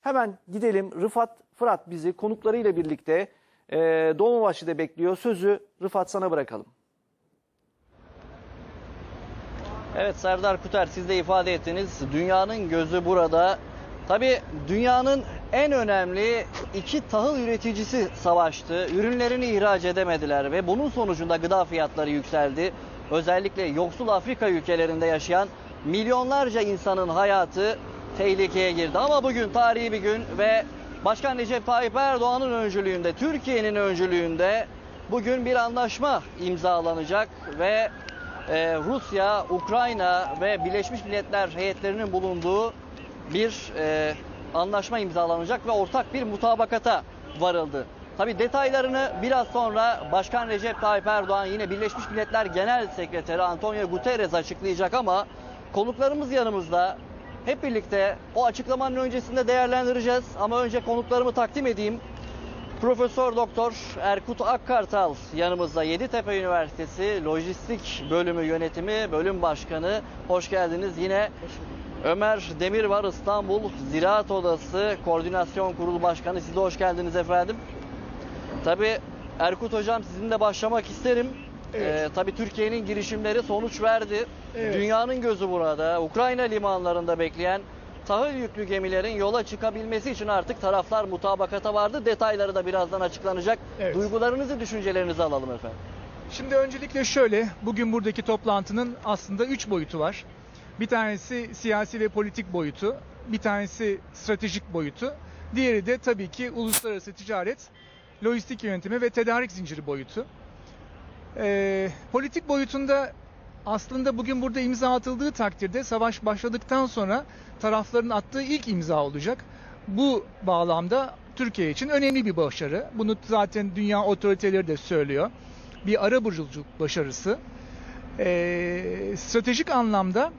Hemen gidelim. Rıfat Fırat bizi konuklarıyla birlikte e, Dolmabahçe'de bekliyor. Sözü Rıfat sana bırakalım. Evet Serdar Kuter siz de ifade ettiniz. Dünyanın gözü burada. Tabi dünyanın en önemli iki tahıl üreticisi savaştı. Ürünlerini ihraç edemediler ve bunun sonucunda gıda fiyatları yükseldi. Özellikle yoksul Afrika ülkelerinde yaşayan milyonlarca insanın hayatı tehlikeye girdi. Ama bugün tarihi bir gün ve Başkan Recep Tayyip Erdoğan'ın öncülüğünde, Türkiye'nin öncülüğünde bugün bir anlaşma imzalanacak ve ee, Rusya, Ukrayna ve Birleşmiş Milletler heyetlerinin bulunduğu bir e, anlaşma imzalanacak ve ortak bir mutabakata varıldı. Tabi detaylarını biraz sonra Başkan Recep Tayyip Erdoğan yine Birleşmiş Milletler Genel Sekreteri Antonio Guterres açıklayacak ama konuklarımız yanımızda. Hep birlikte o açıklamanın öncesinde değerlendireceğiz ama önce konuklarımı takdim edeyim. Profesör Doktor Erkut Akkartal yanımızda Yeditepe Üniversitesi Lojistik Bölümü Yönetimi Bölüm Başkanı. Hoş geldiniz. Yine Ömer Demir var İstanbul Ziraat Odası Koordinasyon Kurulu Başkanı. Siz de hoş geldiniz efendim. Tabii Erkut Hocam sizinle başlamak isterim. Evet. Ee, tabii Türkiye'nin girişimleri sonuç verdi. Evet. Dünyanın gözü burada. Ukrayna limanlarında bekleyen tahıl yüklü gemilerin yola çıkabilmesi için artık taraflar mutabakata vardı. Detayları da birazdan açıklanacak. Evet. Duygularınızı, düşüncelerinizi alalım efendim. Şimdi öncelikle şöyle, bugün buradaki toplantının aslında üç boyutu var. Bir tanesi siyasi ve politik boyutu, bir tanesi stratejik boyutu, diğeri de tabii ki uluslararası ticaret, lojistik yönetimi ve tedarik zinciri boyutu. Ee, politik boyutunda aslında bugün burada imza atıldığı takdirde savaş başladıktan sonra tarafların attığı ilk imza olacak. Bu bağlamda Türkiye için önemli bir başarı. Bunu zaten dünya otoriteleri de söylüyor. Bir ara buluculuk başarısı. Ee, stratejik anlamda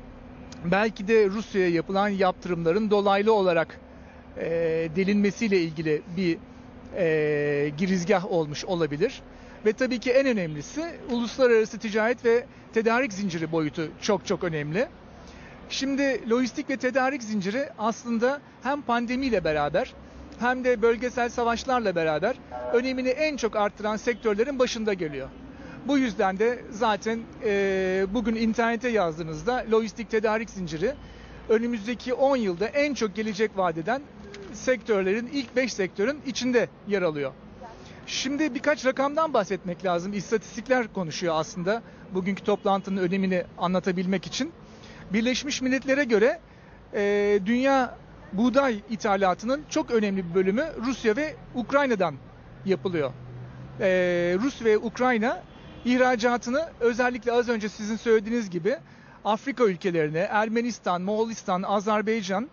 belki de Rusya'ya yapılan yaptırımların dolaylı olarak e, delinmesiyle ilgili bir e, girizgah olmuş olabilir. Ve tabii ki en önemlisi uluslararası ticaret ve tedarik zinciri boyutu çok çok önemli. Şimdi lojistik ve tedarik zinciri aslında hem pandemiyle beraber hem de bölgesel savaşlarla beraber önemini en çok arttıran sektörlerin başında geliyor. Bu yüzden de zaten e, bugün internete yazdığınızda lojistik tedarik zinciri önümüzdeki 10 yılda en çok gelecek vadeden sektörlerin ilk 5 sektörün içinde yer alıyor. Şimdi birkaç rakamdan bahsetmek lazım. İstatistikler konuşuyor aslında bugünkü toplantının önemini anlatabilmek için. Birleşmiş Milletler'e göre e, dünya buğday ithalatının çok önemli bir bölümü Rusya ve Ukrayna'dan yapılıyor. E, Rus ve Ukrayna ihracatını özellikle az önce sizin söylediğiniz gibi Afrika ülkelerine, Ermenistan, Moğolistan, Azerbaycan,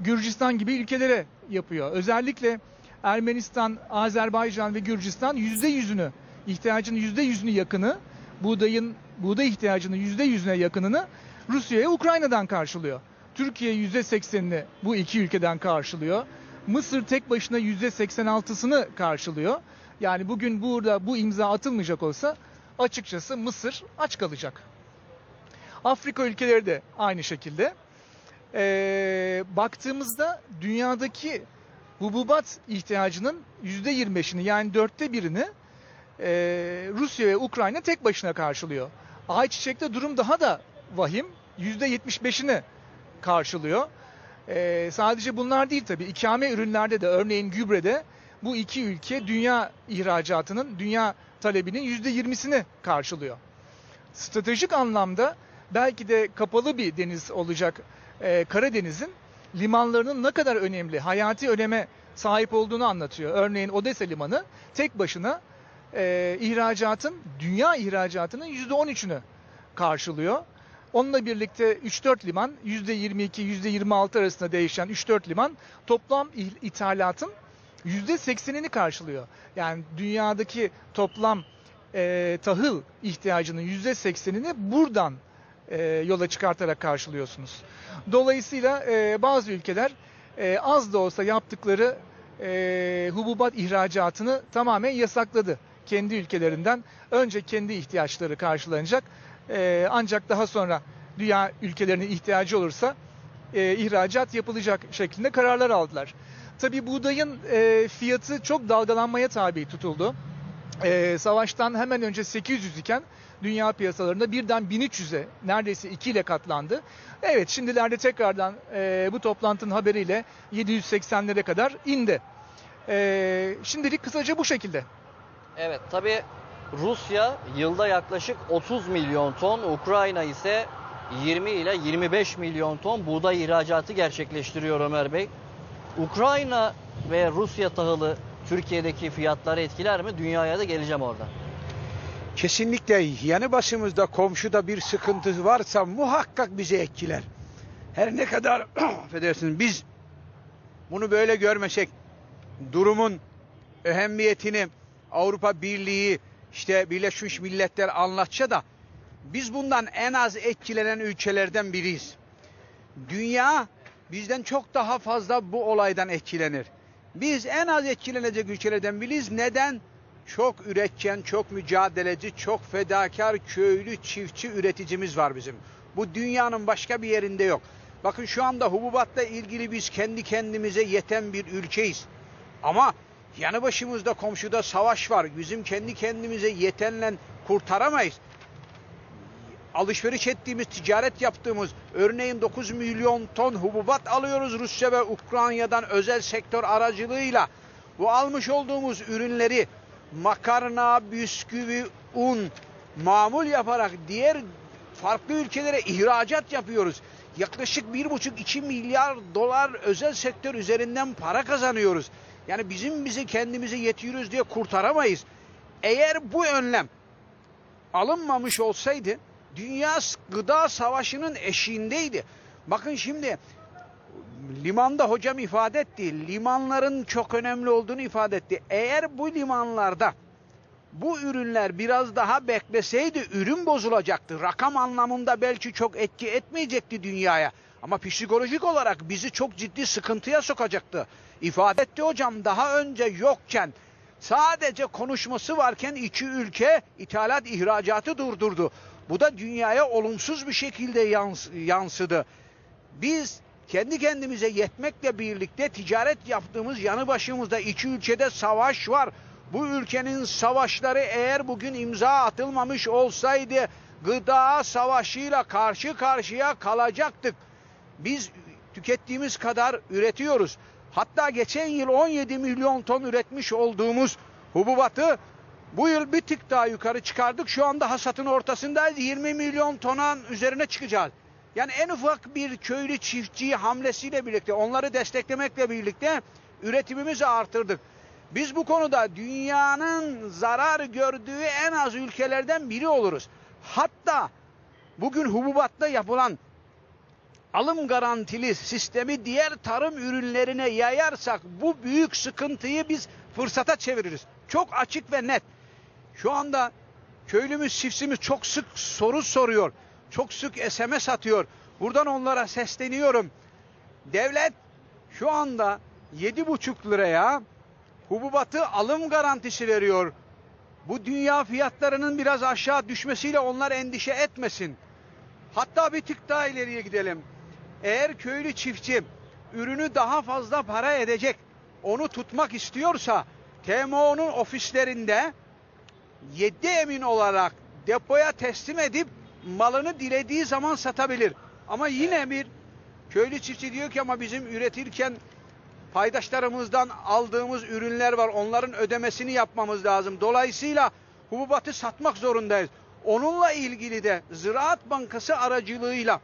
Gürcistan gibi ülkelere yapıyor. Özellikle Ermenistan, Azerbaycan ve Gürcistan yüzde yüzünü, ihtiyacının yüzde yüzünü yakını, buğdayın, buğday ihtiyacının yüzde yüzüne yakınını Rusya'ya Ukrayna'dan karşılıyor. Türkiye yüzde seksenini bu iki ülkeden karşılıyor. Mısır tek başına yüzde seksen altısını karşılıyor. Yani bugün burada bu imza atılmayacak olsa açıkçası Mısır aç kalacak. Afrika ülkeleri de aynı şekilde. Ee, baktığımızda dünyadaki hububat ihtiyacının %25'ini yani dörtte birini e, Rusya ve Ukrayna tek başına karşılıyor. Ayçiçek'te durum daha da vahim. %75'ini karşılıyor. E, sadece bunlar değil tabii. İkame ürünlerde de örneğin gübrede bu iki ülke dünya ihracatının, dünya talebinin %20'sini karşılıyor. Stratejik anlamda belki de kapalı bir deniz olacak e, Karadeniz'in limanlarının ne kadar önemli, hayati öneme sahip olduğunu anlatıyor. Örneğin Odessa Limanı tek başına e, ihracatın, dünya ihracatının %13'ünü karşılıyor. Onunla birlikte 3-4 liman, %22-%26 arasında değişen 3-4 liman toplam ithalatın %80'ini karşılıyor. Yani dünyadaki toplam e, tahıl ihtiyacının %80'ini buradan e, yola çıkartarak karşılıyorsunuz. Dolayısıyla e, bazı ülkeler e, az da olsa yaptıkları e, hububat ihracatını tamamen yasakladı. Kendi ülkelerinden önce kendi ihtiyaçları karşılanacak e, ancak daha sonra dünya ülkelerinin ihtiyacı olursa e, ihracat yapılacak şeklinde kararlar aldılar. Tabii buğdayın e, fiyatı çok dalgalanmaya tabi tutuldu. E, savaştan hemen önce 800 iken dünya piyasalarında birden 1300'e neredeyse 2 ile katlandı. Evet şimdilerde tekrardan e, bu toplantının haberiyle 780'lere kadar indi. E, şimdilik kısaca bu şekilde. Evet tabi Rusya yılda yaklaşık 30 milyon ton, Ukrayna ise 20 ile 25 milyon ton buğday ihracatı gerçekleştiriyor Ömer Bey. Ukrayna ve Rusya tahılı Türkiye'deki fiyatları etkiler mi? Dünyaya da geleceğim orada. Kesinlikle yanı başımızda komşuda bir sıkıntı varsa muhakkak bizi etkiler. Her ne kadar affedersiniz biz bunu böyle görmesek durumun ehemmiyetini Avrupa Birliği işte Birleşmiş Milletler anlatsa da biz bundan en az etkilenen ülkelerden biriyiz. Dünya bizden çok daha fazla bu olaydan etkilenir. Biz en az etkilenecek ülkelerden biriyiz. Neden? Çok üretken, çok mücadeleci, çok fedakar köylü, çiftçi üreticimiz var bizim. Bu dünyanın başka bir yerinde yok. Bakın şu anda hububatla ilgili biz kendi kendimize yeten bir ülkeyiz. Ama yanı başımızda komşuda savaş var. Bizim kendi kendimize yetenle kurtaramayız. Alışveriş ettiğimiz, ticaret yaptığımız örneğin 9 milyon ton hububat alıyoruz Rusya ve Ukrayna'dan özel sektör aracılığıyla. Bu almış olduğumuz ürünleri makarna, bisküvi, un, mamul yaparak diğer farklı ülkelere ihracat yapıyoruz. Yaklaşık 1,5-2 milyar dolar özel sektör üzerinden para kazanıyoruz. Yani bizim bizi kendimize yetiyoruz diye kurtaramayız. Eğer bu önlem alınmamış olsaydı dünya gıda savaşının eşiğindeydi. Bakın şimdi limanda hocam ifade etti. Limanların çok önemli olduğunu ifade etti. Eğer bu limanlarda bu ürünler biraz daha bekleseydi ürün bozulacaktı. Rakam anlamında belki çok etki etmeyecekti dünyaya. Ama psikolojik olarak bizi çok ciddi sıkıntıya sokacaktı. İfade etti hocam daha önce yokken sadece konuşması varken iki ülke ithalat ihracatı durdurdu. Bu da dünyaya olumsuz bir şekilde yans- yansıdı. Biz kendi kendimize yetmekle birlikte ticaret yaptığımız yanı başımızda iki ülkede savaş var. Bu ülkenin savaşları eğer bugün imza atılmamış olsaydı gıda savaşıyla karşı karşıya kalacaktık. Biz tükettiğimiz kadar üretiyoruz. Hatta geçen yıl 17 milyon ton üretmiş olduğumuz hububatı bu yıl bir tık daha yukarı çıkardık. Şu anda hasatın ortasındayız. 20 milyon tonan üzerine çıkacağız. Yani en ufak bir köylü çiftçi hamlesiyle birlikte, onları desteklemekle birlikte üretimimizi artırdık. Biz bu konuda dünyanın zarar gördüğü en az ülkelerden biri oluruz. Hatta bugün hububatta yapılan alım garantili sistemi diğer tarım ürünlerine yayarsak bu büyük sıkıntıyı biz fırsata çeviririz. Çok açık ve net. Şu anda köylümüz, çiftçimiz çok sık soru soruyor. Çok sık SMS atıyor. Buradan onlara sesleniyorum. Devlet şu anda 7,5 liraya hububatı alım garantisi veriyor. Bu dünya fiyatlarının biraz aşağı düşmesiyle onlar endişe etmesin. Hatta bir tık daha ileriye gidelim. Eğer köylü çiftçi ürünü daha fazla para edecek, onu tutmak istiyorsa TMO'nun ofislerinde 7 emin olarak depoya teslim edip malını dilediği zaman satabilir. Ama yine bir köylü çiftçi diyor ki ama bizim üretirken paydaşlarımızdan aldığımız ürünler var. Onların ödemesini yapmamız lazım. Dolayısıyla hububatı satmak zorundayız. Onunla ilgili de Ziraat Bankası aracılığıyla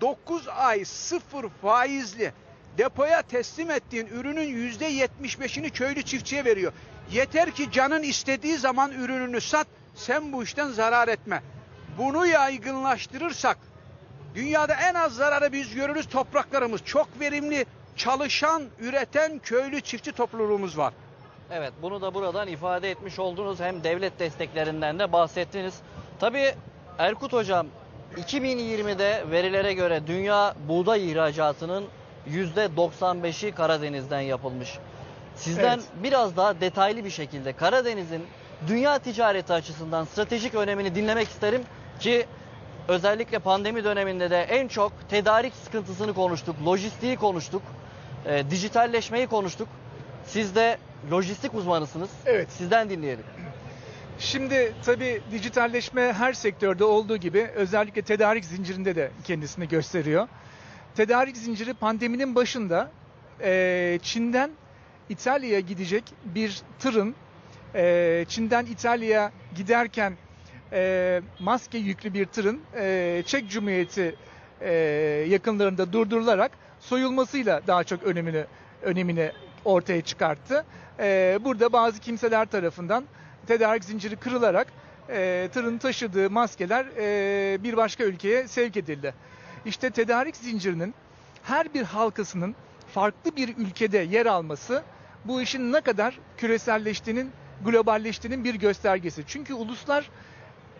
9 ay sıfır faizli depoya teslim ettiğin ürünün %75'ini köylü çiftçiye veriyor. Yeter ki canın istediği zaman ürününü sat, sen bu işten zarar etme. Bunu yaygınlaştırırsak dünyada en az zararı biz görürüz topraklarımız. Çok verimli, çalışan, üreten köylü çiftçi topluluğumuz var. Evet bunu da buradan ifade etmiş oldunuz. Hem devlet desteklerinden de bahsettiniz. Tabii Erkut Hocam 2020'de verilere göre dünya buğday ihracatının %95'i Karadeniz'den yapılmış. Sizden Evet. biraz daha detaylı bir şekilde Karadeniz'in dünya ticareti açısından stratejik önemini dinlemek isterim ki özellikle pandemi döneminde de en çok tedarik sıkıntısını konuştuk, lojistiği konuştuk. E, dijitalleşmeyi konuştuk. Siz de lojistik uzmanısınız. Evet. Sizden dinleyelim. Şimdi tabii dijitalleşme her sektörde olduğu gibi özellikle tedarik zincirinde de kendisini gösteriyor. Tedarik zinciri pandeminin başında eee, Çin'den İtalya'ya gidecek bir tırın eee, Çin'den İtalya'ya giderken eee, maske yüklü bir tırın eee, Çek Cumhuriyeti eee, yakınlarında durdurularak soyulmasıyla daha çok önemini önemini ortaya çıkarttı. Eee, burada bazı kimseler tarafından tedarik zinciri kırılarak eee, tırın taşıdığı maskeler eee, bir başka ülkeye sevk edildi. İşte tedarik zincirinin her bir halkasının farklı bir ülkede yer alması bu işin ne kadar küreselleştiğinin, globalleştiğinin bir göstergesi. Çünkü uluslar,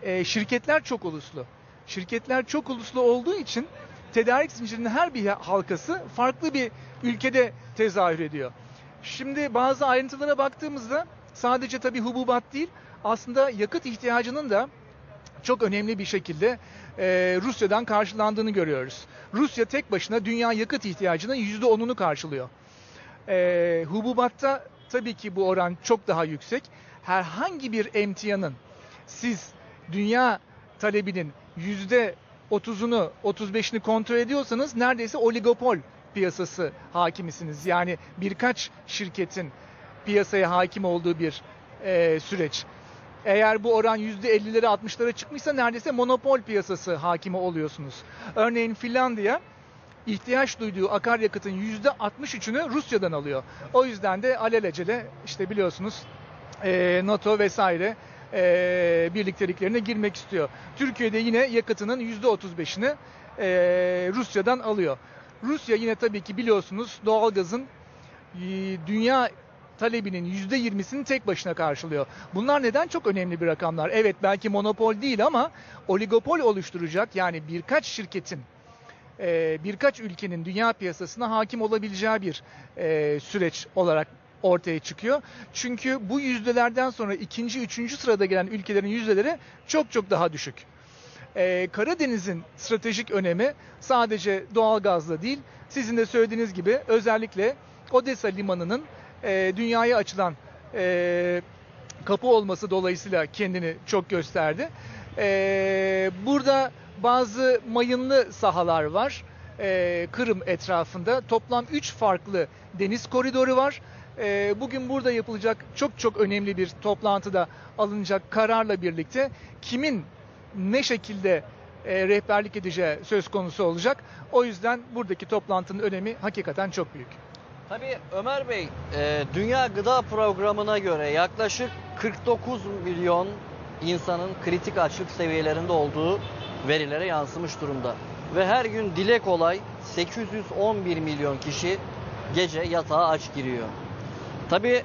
eee, şirketler çok uluslu. Şirketler çok uluslu olduğu için tedarik zincirinin her bir halkası farklı bir ülkede tezahür ediyor. Şimdi bazı ayrıntılara baktığımızda sadece tabii hububat değil aslında yakıt ihtiyacının da çok önemli bir şekilde e, Rusya'dan karşılandığını görüyoruz. Rusya tek başına dünya yakıt ihtiyacının %10'unu karşılıyor. E, hububatta tabii ki bu oran çok daha yüksek. Herhangi bir emtianın siz dünya talebinin %30'unu 35'ini kontrol ediyorsanız neredeyse oligopol piyasası hakimisiniz. Yani birkaç şirketin piyasaya hakim olduğu bir e, süreç. Eğer bu oran %50'lere 60'lara çıkmışsa neredeyse monopol piyasası hakimi oluyorsunuz. Örneğin Finlandiya ihtiyaç duyduğu akaryakıtın %63'ünü Rusya'dan alıyor. O yüzden de alelacele işte biliyorsunuz e, NATO vesaire e, birlikteliklerine girmek istiyor. Türkiye'de yine yakıtının %35'ini e, Rusya'dan alıyor. Rusya yine tabii ki biliyorsunuz doğalgazın e, dünya talebinin %20'sini tek başına karşılıyor. Bunlar neden çok önemli bir rakamlar? Evet belki monopol değil ama oligopol oluşturacak yani birkaç şirketin e, birkaç ülkenin dünya piyasasına hakim olabileceği bir e, süreç olarak ortaya çıkıyor. Çünkü bu yüzdelerden sonra ikinci, üçüncü sırada gelen ülkelerin yüzdeleri çok çok daha düşük. Ee, Karadeniz'in stratejik önemi sadece doğalgazla değil, sizin de söylediğiniz gibi özellikle Odessa limanının e, dünyaya açılan e, kapı olması dolayısıyla kendini çok gösterdi. Ee, burada bazı mayınlı sahalar var. Ee, Kırım etrafında toplam 3 farklı deniz koridoru var. Ee, bugün burada yapılacak çok çok önemli bir toplantıda alınacak kararla birlikte kimin ne şekilde e, rehberlik edeceği söz konusu olacak. O yüzden buradaki toplantının önemi hakikaten çok büyük. Tabii Ömer Bey, e, Dünya Gıda Programı'na göre yaklaşık 49 milyon insanın kritik açlık seviyelerinde olduğu verilere yansımış durumda. Ve her gün dile kolay 811 milyon kişi gece yatağa aç giriyor. Tabii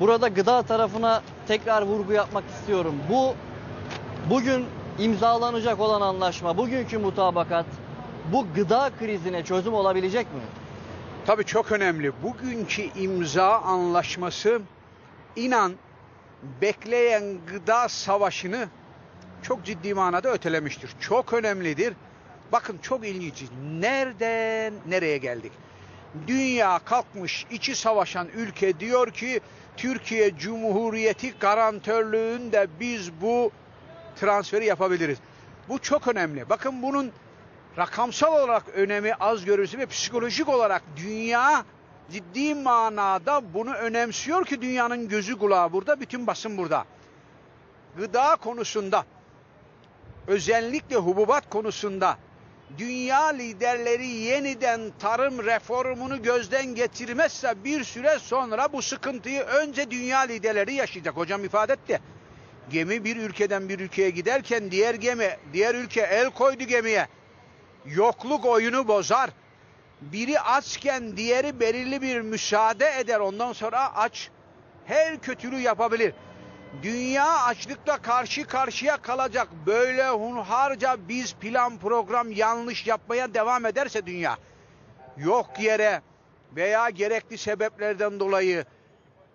burada gıda tarafına tekrar vurgu yapmak istiyorum. Bu bugün imzalanacak olan anlaşma, bugünkü mutabakat bu gıda krizine çözüm olabilecek mi? Tabii çok önemli. Bugünkü imza anlaşması inan bekleyen gıda savaşını çok ciddi manada ötelemiştir. Çok önemlidir. Bakın çok ilginç. Nereden nereye geldik? Dünya kalkmış içi savaşan ülke diyor ki Türkiye Cumhuriyeti garantörlüğünde biz bu transferi yapabiliriz. Bu çok önemli. Bakın bunun rakamsal olarak önemi az görülse ve psikolojik olarak dünya ciddi manada bunu önemsiyor ki dünyanın gözü kulağı burada, bütün basın burada. Gıda konusunda özellikle hububat konusunda dünya liderleri yeniden tarım reformunu gözden geçirmezse bir süre sonra bu sıkıntıyı önce dünya liderleri yaşayacak. Hocam ifade etti. Gemi bir ülkeden bir ülkeye giderken diğer gemi, diğer ülke el koydu gemiye. Yokluk oyunu bozar. Biri açken diğeri belirli bir müsaade eder. Ondan sonra aç her kötülüğü yapabilir. Dünya açlıkla karşı karşıya kalacak. Böyle hunharca biz plan program yanlış yapmaya devam ederse dünya yok yere veya gerekli sebeplerden dolayı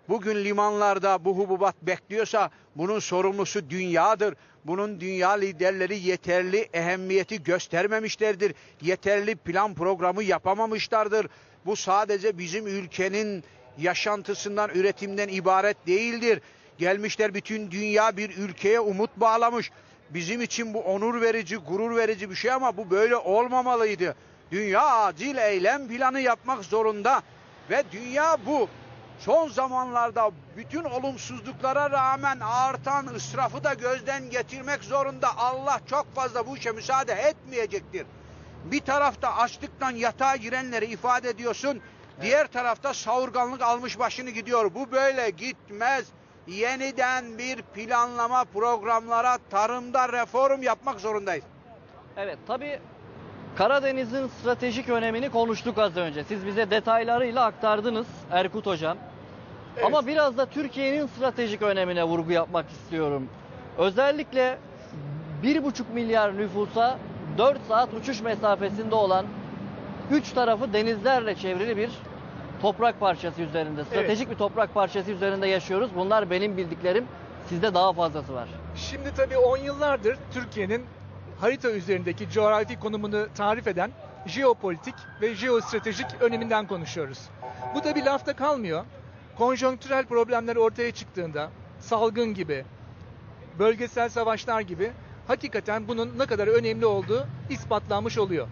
bugün limanlarda bu hububat bekliyorsa bunun sorumlusu dünyadır. Bunun dünya liderleri yeterli ehemmiyeti göstermemişlerdir. Yeterli plan programı yapamamışlardır. Bu sadece bizim ülkenin yaşantısından, üretimden ibaret değildir. Gelmişler bütün dünya bir ülkeye umut bağlamış. Bizim için bu onur verici, gurur verici bir şey ama bu böyle olmamalıydı. Dünya acil eylem planı yapmak zorunda ve dünya bu. Son zamanlarda bütün olumsuzluklara rağmen artan ısrafı da gözden geçirmek zorunda. Allah çok fazla bu işe müsaade etmeyecektir. Bir tarafta açlıktan yatağa girenleri ifade ediyorsun. Diğer tarafta savurganlık almış başını gidiyor. Bu böyle gitmez. Yeniden bir planlama programlara tarımda reform yapmak zorundayız. Evet tabii Karadeniz'in stratejik önemini konuştuk az önce. Siz bize detaylarıyla aktardınız Erkut Hocam. Ama biraz da Türkiye'nin stratejik önemine vurgu yapmak istiyorum. Özellikle 1,5 milyar nüfusa 4 saat uçuş mesafesinde olan 3 tarafı denizlerle çevrili bir toprak parçası üzerinde. Stratejik bir toprak parçası üzerinde yaşıyoruz. Bunlar benim bildiklerim. Sizde daha fazlası var. Şimdi tabii 10 yıllardır Türkiye'nin harita üzerindeki coğrafi konumunu tarif eden jeopolitik ve jeostratejik öneminden konuşuyoruz. Bu da bir lafta kalmıyor. Konjonktürel problemler ortaya çıktığında salgın gibi, bölgesel savaşlar gibi hakikaten bunun ne kadar önemli olduğu ispatlanmış oluyor.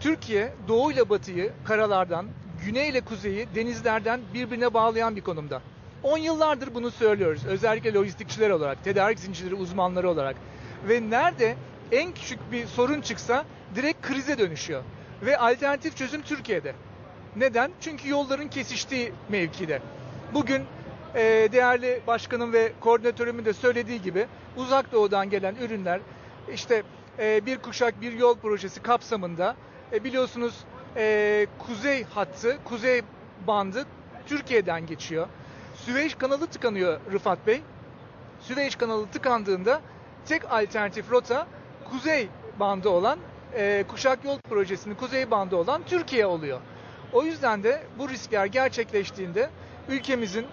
Türkiye doğu ile batıyı karalardan, güney ile kuzeyi denizlerden birbirine bağlayan bir konumda. 10 yıllardır bunu söylüyoruz. Özellikle lojistikçiler olarak, tedarik zincirleri uzmanları olarak. Ve nerede en küçük bir sorun çıksa direkt krize dönüşüyor. Ve alternatif çözüm Türkiye'de. Neden? Çünkü yolların kesiştiği mevkide. Bugün e, değerli başkanım ve koordinatörümün de söylediği gibi uzak doğudan gelen ürünler işte e, bir kuşak bir yol projesi kapsamında e, biliyorsunuz e, kuzey hattı, kuzey bandı Türkiye'den geçiyor. Süveyş kanalı tıkanıyor Rıfat Bey. Süveyş kanalı tıkandığında tek alternatif rota kuzey bandı olan e, kuşak yol projesinin kuzey bandı olan Türkiye oluyor. O yüzden de bu riskler gerçekleştiğinde ülkemizin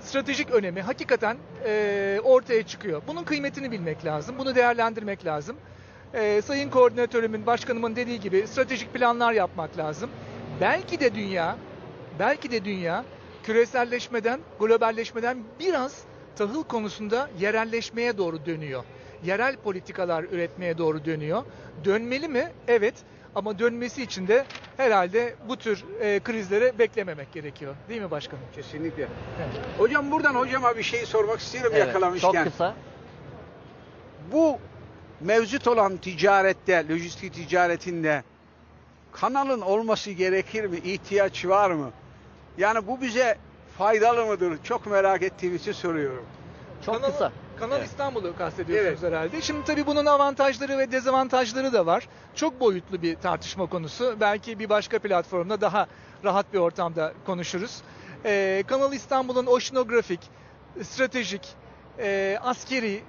stratejik önemi hakikaten e, ortaya çıkıyor. Bunun kıymetini bilmek lazım, bunu değerlendirmek lazım. E, Sayın koordinatörümün, başkanımın dediği gibi stratejik planlar yapmak lazım. Belki de dünya, belki de dünya küreselleşmeden, globalleşmeden biraz tahıl konusunda yerelleşmeye doğru dönüyor. Yerel politikalar üretmeye doğru dönüyor. Dönmeli mi? Evet. Ama dönmesi için de herhalde bu tür e, krizlere beklememek gerekiyor. Değil mi başkanım? Kesinlikle. Evet. Hocam buradan hocama bir şey sormak istiyorum Evet, yakalamışken. çok kısa. Bu mevcut olan ticarette, lojistik ticaretinde kanalın olması gerekir mi? İhtiyaç var mı? Yani bu bize faydalı mıdır? Çok merak ettiğim için soruyorum. Çok Kanal- kısa. Kanal Evet. İstanbul'u kastediyorsunuz herhalde. Şimdi tabii bunun avantajları ve dezavantajları da var. Çok boyutlu bir tartışma konusu. Belki bir başka platformda daha rahat bir ortamda konuşuruz. Ee, Kanal İstanbul'un oşinografik, stratejik, e, askeri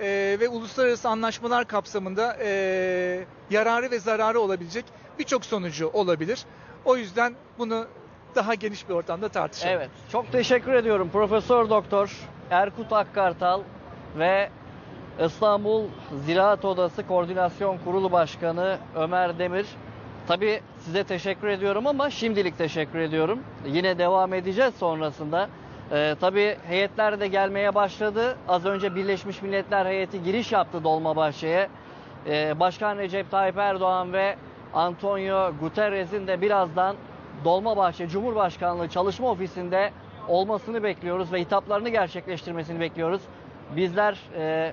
e, ve uluslararası anlaşmalar kapsamında e, yararı ve zararı olabilecek birçok sonucu olabilir. O yüzden bunu daha geniş bir ortamda tartışalım. Evet. Çok teşekkür ediyorum Profesör Doktor Erkut Akkartal ve İstanbul Ziraat Odası Koordinasyon Kurulu Başkanı Ömer Demir. Tabii size teşekkür ediyorum ama şimdilik teşekkür ediyorum. Yine devam edeceğiz sonrasında. Ee, tabii heyetler de gelmeye başladı. Az önce Birleşmiş Milletler heyeti giriş yaptı Dolmabahçe'ye. Ee, Başkan Recep Tayyip Erdoğan ve Antonio Guterres'in de birazdan Dolmabahçe Cumhurbaşkanlığı Çalışma Ofisi'nde olmasını bekliyoruz ve hitaplarını gerçekleştirmesini bekliyoruz. Bizler e,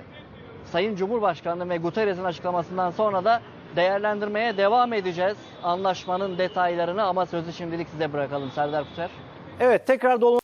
Sayın Cumhurbaşkanı ve Guterres'in açıklamasından sonra da değerlendirmeye devam edeceğiz anlaşmanın detaylarını ama sözü şimdilik size bırakalım Serdar Kuter. Evet tekrar dolu